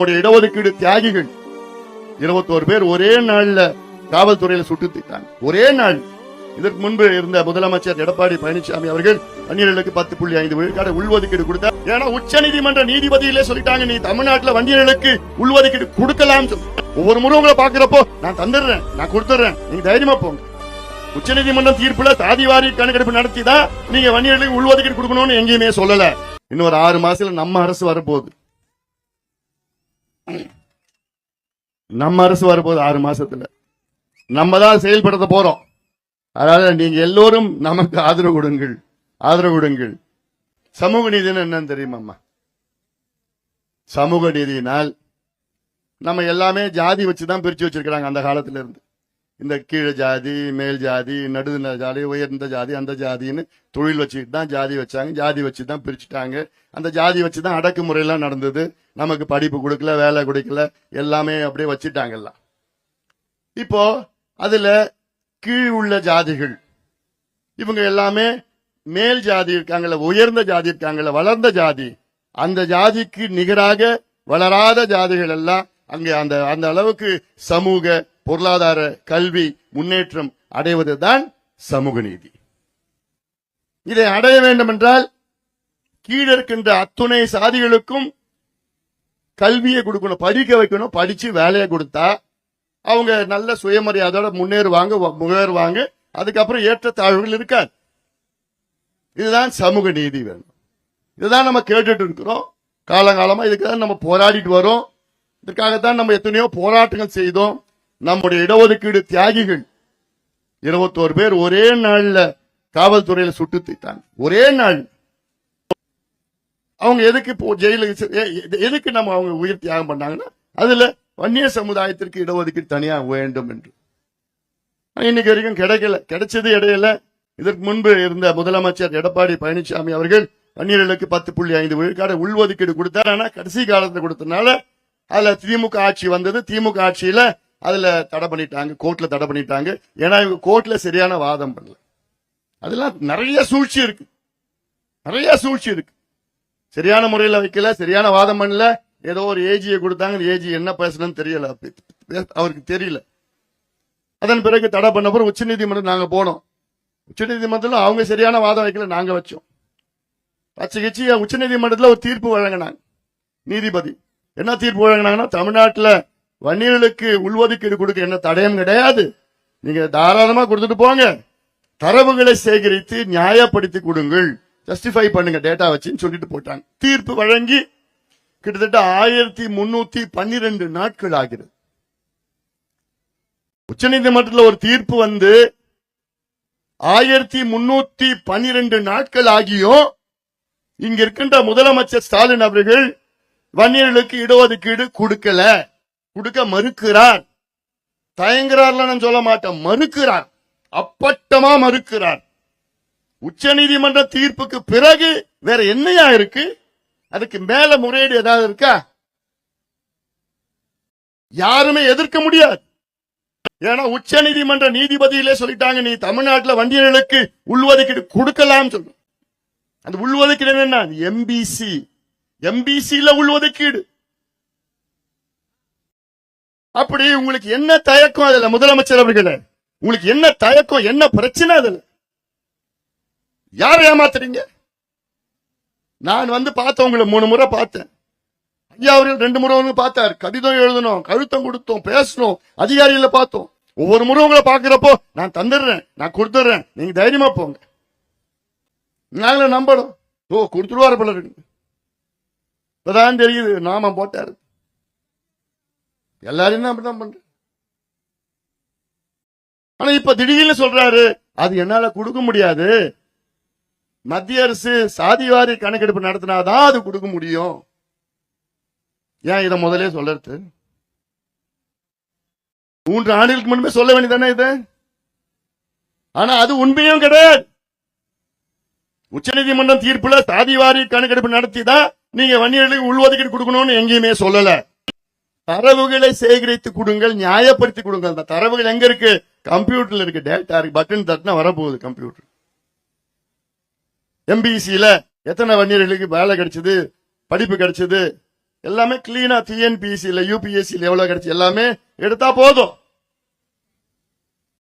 நம்முடைய இடஒதுக்கீடு தியாகிகள். இருபத்தோரு பேர் ஒரே நாள்ல காவல்துறையில சுட்டு தீட்டாங்க ஒரே நாள். இதற்கு முன்பு இருந்த முதலமைச்சர் எடப்பாடி பழனிசாமி அவர்கள் வண்டியர்களுக்கு பத்து புள்ளி ஐந்து விழுக்காடு உள்ஒதுக்கீடு கொடுத்தார். ஏன்னா உச்ச நீதிமன்ற நீதிபதியிலே சொல்லிட்டாங்க நீ தமிழ்நாட்டுல வண்டியர்களுக்கு உள்ஒதுக்கீடு கொடுக்கலாம் சொல்லி ஒவ்வொரு முறை உங்களை பாக்குறப்போ நான் தந்துடுறேன் நான் கொடுத்துறேன் நீங்க தைரியமா போங்க. உச்ச நீதிமன்றம் தீர்ப்புல சாதிவாரி கணக்கெடுப்பு நடத்தி தான் நீங்க வண்டியர்களுக்கு உள்ஒதுக்கீடு கொடுக்கணும்னு எங்கேயுமே சொல்லல. இன்னொரு ஆறு மாசத்துல நம்ம அரசு வரப்போகுது. நம்ம அரசு வரப்போகுது ஆறு மாசத்துல. நம்ம தான் செயல்படுத்த போறோம். அதனால நீங்க எல்லோரும் நமக்கு ஆதரவு கொடுங்கள். ஆதரவு கொடுங்கள். சமூக நீதினா என்னன்னு தெரியுமாம்மா? சமூக நீதியினால் நம்ம எல்லாமே ஜாதி வச்சு தான் பிரிச்சு வச்சிருக்கிறாங்க அந்த காலத்துல இருந்து இந்த கீழ ஜாதி மேல் ஜாதி நடுநில ஜாதி உயர்ந்த ஜாதி அந்த ஜாதின்னு தொழில் வச்சுக்கிட்டு தான் ஜாதி வச்சாங்க. ஜாதி வச்சு தான் பிரிச்சுட்டாங்க. அந்த ஜாதி வச்சு தான் அடக்குமுறையெல்லாம் நடந்தது. நமக்கு படிப்பு கொடுக்கல வேலை கொடுக்கல எல்லாமே அப்படியே வச்சுட்டாங்கல்லாம். இப்போ அதுல கீழ் உள்ள ஜாதிகள். இவங்க எல்லாமே மேல் ஜாதி இருக்காங்கல்ல உயர்ந்த ஜாதி இருக்காங்கல்ல வளர்ந்த ஜாதி. அந்த ஜாதிக்கு நிகராக வளராத ஜாதிகள் எல்லாம் அங்கே அந்த அந்த அளவுக்கு சமூக பொருளாதார கல்வி முன்னேற்றம் அடைவதுதான் சமூக நீதி. இதை அடைய வேண்டும் என்றால் கீழே இருக்கின்ற அத்துணை சாதிகளுக்கும் கல்வியை கொடுக்கணும் படிக்க வைக்கணும். படிச்சு வேலையை கொடுத்தா அவங்க நல்ல சுயமரியாதையோட முன்னேறுவாங்க முகேறுவாங்க. அதுக்கப்புறம் ஏற்றத்தாழ்வுகள் இருக்காது. இதுதான் சமூக நீதி வேணும். இதுதான் நம்ம கேட்டுட்டு இருக்கிறோம். காலங்காலமா இதுக்கு தான் நம்ம போராடிட்டு வரோம். இதற்காகத்தான் நம்ம எத்தனையோ போராட்டங்கள் செய்தோம். நம்முடைய இடஒதுக்கீடு தியாகிகள். இருபத்தோரு பேர் ஒரே நாள்ல காவல்துறையில சுட்டு தைத்தாங்க ஒரே நாள். அவங்க எதுக்கு இப்போ ஜெயிலுக்கு எதுக்கு நம்ம அவங்க உயிர் தியாகம் பண்ணாங்கன்னா அதுல வன்னிய சமுதாயத்திற்கு இடஒதுக்கீடு தனியா வேண்டும் என்று. இன்னைக்கு வரைக்கும் கிடைக்கல. கிடைச்சது இடையில இதற்கு முன்பு இருந்த முதலமைச்சர் எடப்பாடி பழனிசாமி அவர்கள் வன்னியர்களுக்கு பத்து புள்ளி ஐந்து விழுக்காடு உள்ஒதுக்கீடு கொடுத்தார். ஆனா கடைசி காலத்துல கொடுத்தனால அதுல திமுக ஆட்சி வந்தது. திமுக ஆட்சியில அதில் தடை பண்ணிட்டாங்க கோர்ட்டில் தடை பண்ணிட்டாங்க. ஏன்னா இவங்க கோர்ட்டில் சரியான வாதம் பண்ணல. அதெல்லாம் நிறைய சூழ்ச்சி இருக்கு. நிறைய சூழ்ச்சி இருக்கு. சரியான முறையில் வைக்கல சரியான வாதம் பண்ணல. ஏதோ ஒரு ஏஜியை கொடுத்தாங்க ஏஜி என்ன பேசணும்னு தெரியல. அவருக்கு தெரியல. அதன் பிறகு தடை பண்ண பிறகு உச்சநீதிமன்றம் நாங்கள் போனோம். உச்சநீதிமன்றத்தில் அவங்க சரியான வாதம் வைக்கல நாங்கள் வச்சோம். வச்சு உச்ச உச்சநீதிமன்றத்தில் ஒரு தீர்ப்பு வழங்கினாங்க. நீதிபதி. என்ன தீர்ப்பு வழங்கினாங்கன்னா தமிழ்நாட்டில் வன்னியர்களுக்கு உள்ஒதுக்கீடு கொடுக்க என்ன தடயம் கிடையாது. நீங்க தாராளமா கொடுத்துட்டு போங்க. தரவுகளை சேகரித்து நியாயப்படுத்தி கொடுங்கள். ஜஸ்டிஃபை பண்ணுங்க. டேட்டா வச்சுன்னு சொல்லிட்டு போட்டாங்க. தீர்ப்பு வழங்கி கிட்டத்தட்ட ஆயிரத்தி முன்னூத்தி பன்னிரெண்டு நாட்கள் ஆகிறது உச்சநீதிமன்றத்தில் ஒரு தீர்ப்பு வந்து ஆயிரத்தி முன்னூத்தி பன்னிரெண்டு நாட்கள் ஆகியும் இங்க இருக்கின்ற முதலமைச்சர் ஸ்டாலின் அவர்கள் வன்னியர்களுக்கு இடஒதுக்கீடு கொடுக்கல. கொடுக்க மறுக்கிறார். தயங்குறார்ல சொல்ல மாட்டேன். மறுக்கிறார். அப்பட்டமா மறுக்கிறார். உச்சநீதிமன்ற தீர்ப்புக்கு பிறகு வேற என்னையா இருக்கு? அதுக்கு மேல முறையீடு ஏதாவது இருக்கா? யாருமே எதிர்க்க முடியாது. ஏன்னா உச்ச நீதிமன்ற நீதிபதியிலே சொல்லிட்டாங்க நீ தமிழ்நாட்டுல வண்டியர்களுக்கு உள்ஒதுக்கீடு கொடுக்கலாம் சொல்லு அந்த உள்ஒதுக்கீடு என்ன எம்பிசி எம்பிசியில உள்ஒதுக்கீடு. அப்படி உங்களுக்கு என்ன தயக்கம் அதுல? முதலமைச்சர் அவர்களே உங்களுக்கு என்ன தயக்கம் என்ன பிரச்சனை அதுல? யாரை ஏமாத்துறீங்க? நான் வந்து பார்த்தேன் உங்களை மூணு முறை பார்த்தேன். ஐயா அவர்கள் ரெண்டு முறை வந்து பார்த்தார். கடிதம் எழுதணும் கழுத்தம் கொடுத்தோம் பேசணும் அதிகாரிகளை பார்த்தோம். ஒவ்வொரு முறை உங்களை பாக்குறப்போ நான் தந்துடுறேன் நான் கொடுத்துடுறேன். நீங்க தைரியமா போங்க. நாங்களும் நம்பணும். ஓ கொடுத்துருவாரு போல இருக்கு. இப்பதான் தெரியுது நாம போட்டாரு. எல்லாரையும் தான் பண்றேன் ஆனா இப்ப திடீர்னு சொல்றாரு அது என்னால கொடுக்க முடியாது. மத்திய அரசு சாதிவாரி கணக்கெடுப்பு நடத்தினாதான் அது கொடுக்க முடியும். ஏன் இதை முதலே சொல்றது மூன்று ஆண்டுகளுக்கு முன்பே சொல்ல வேண்டியதானே இது? ஆனா அது உண்மையும் கிடையாது. உச்சநீதிமன்றம் தீர்ப்புல சாதிவாரி கணக்கெடுப்பு நடத்தி தான் நீங்க வன்னியர்களுக்கு உள்ஒதுக்கீடு கொடுக்கணும்னு எங்கேயுமே சொல்லலை. தரவுகளை சேகரித்து கொடுங்கள் நியாயப்படுத்தி கொடுங்கள். அந்த தரவுகள் எங்க இருக்கு? கம்ப்யூட்டர்ல இருக்கு. டேட்டா இருக்கு. பட்டன் தட்டினா வரப்போகுது கம்ப்யூட்டர். எம்பிசியில எத்தனை வன்னியர்களுக்கு வேலை கிடைச்சது படிப்பு கிடைச்சது? எல்லாமே கிளீனா டிஎன்பிசியில யூபிஎஸ்சில எவ்வளவு கிடைச்சு எல்லாமே எடுத்தா போதும்.